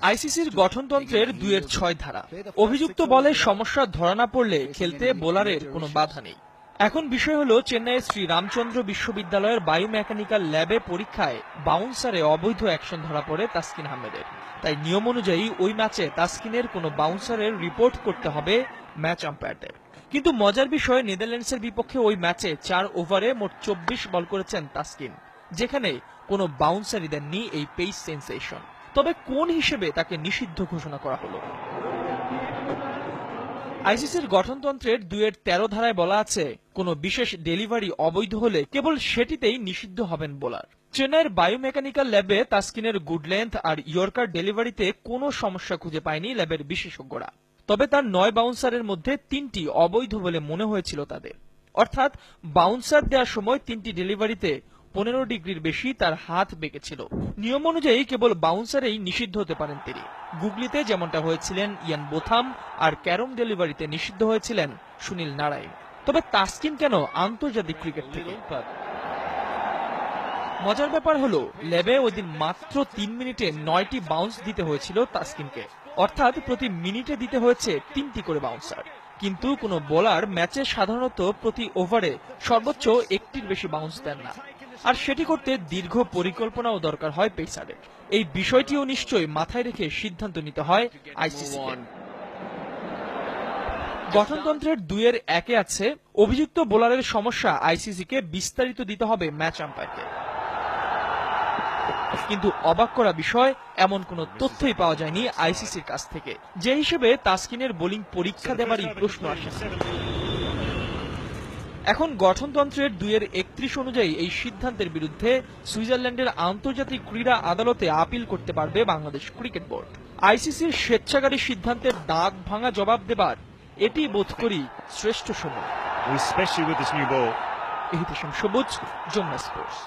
আইসিসির গঠনতন্ত্রের দুইয়ের ছয় ধারা। অভিযুক্ত বলে সমস্যা ধরা না পড়লে খেলতে বোলারের কোনো বাধা নেই। এখন বিষয় হলো চেন্নাইয়ের শ্রী রামচন্দ্র বিশ্ববিদ্যালয়ের বায়োমেকানিক্যাল ল্যাবে পরীক্ষায় বাউন্সারে অবৈধ অ্যাকশন ধরা পড়ে তাসকিন আহমেদের। তাই নিয়ম অনুযায়ী ওই ম্যাচে তাসকিনের কোনো বাউন্সারের রিপোর্ট করতে হবে ম্যাচ আম্পায়ারদের। কিন্তু মজার বিষয় নেদারল্যান্ডসের বিপক্ষে ওই ম্যাচে চার ওভারে মোট চব্বিশ বল করেছেন তাসকিন। যেখানে কোনো বাউন্সারই দেননি এই পেস সেন্সেশন তবে কোন হিসেবে তাকে নিষিদ্ধ ঘোষণা করা হলো? আইসিসির গঠনতন্ত্রের দুয়ের তেরো ধারায় বলা আছে, কোনো বিশেষ ডেলিভারি অবৈধ হলে কেবল সেটিতেই নিষিদ্ধ হবেন বোলার। চেন্নাইয়ের বায়োমেকানিক্যাল ল্যাবে তাসকিনের গুড লেন্থ আর ইয়র্কার ডেলিভারিতে কোনো সমস্যা খুঁজে পায়নি ল্যাবের বিশেষজ্ঞরা। তবে তার নয় বাউন্সারের মধ্যে তিনটি অবৈধ বলে মনে হয়েছিল তাদের। অর্থাৎ বাউন্সার দেওয়ার সময় তিনটি ডেলিভারিতে পনেরো ডিগ্রির বেশি তার হাত বেঁকেছিল। নিয়ম অনুযায়ী কেবল বাউন্সারেই নিষিদ্ধ হতে পারেন তিনি। গুগলিতে যেমনটা হয়েছিলেন ইয়ান বোথাম আর ক্যারম ডেলিভারিতে নিষিদ্ধ হয়েছিলেন সুনীল নারায়ণ। তবে তাসকিন কেন আন্তর্জাতিক ক্রিকেট থেকে? মজার ব্যাপার হলো লেবে ওই দিন মাত্র তিন মিনিটে নয়টি বাউন্স দিতে হয়েছিল তাসকিনকে। অর্থাৎ প্রতি মিনিটে দিতে হয়েছে তিনটি করে বাউন্সার কিন্তু কোনো বোলার ম্যাচে সাধারণত প্রতি ওভারে সর্বোচ্চ একটির বেশি বাউন্স দেন না। আর সেটি করতে দীর্ঘ পরিকল্পনাও দরকার হয় পেসারের এই বিষয়টিও নিশ্চয়ই মাথায় রেখে সিদ্ধান্ত নিতে হয় আইসিসি গঠনতন্ত্রের দুইয়ের একে আছে, অভিযুক্ত বোলারের সমস্যা আইসিসিকে বিস্তারিত দিতে হবে ম্যাচ আম্পায়ারকে। কিন্তু অবাক করা বিষয়, এমন কোনো তথ্যই পাওয়া যায়নি আইসিসির কাছ থেকে। যে হিসেবে তাসকিনের বোলিং পরীক্ষা দেওয়ারই প্রশ্ন আসে এখন গঠনতন্ত্রের দুইয়ের একত্রিশ অনুযায়ী এই সিদ্ধান্তের বিরুদ্ধে সুইজারল্যান্ডের আন্তর্জাতিক ক্রীড়া আদালতে আপিল করতে পারবে বাংলাদেশ ক্রিকেট বোর্ড। আইসিসির স্বেচ্ছাকারী সিদ্ধান্তের দাগ ভাঙা জবাব দেবার এটি বোধ করি শ্রেষ্ঠ সময়। সবুজ যমুনা স্পোর্টস.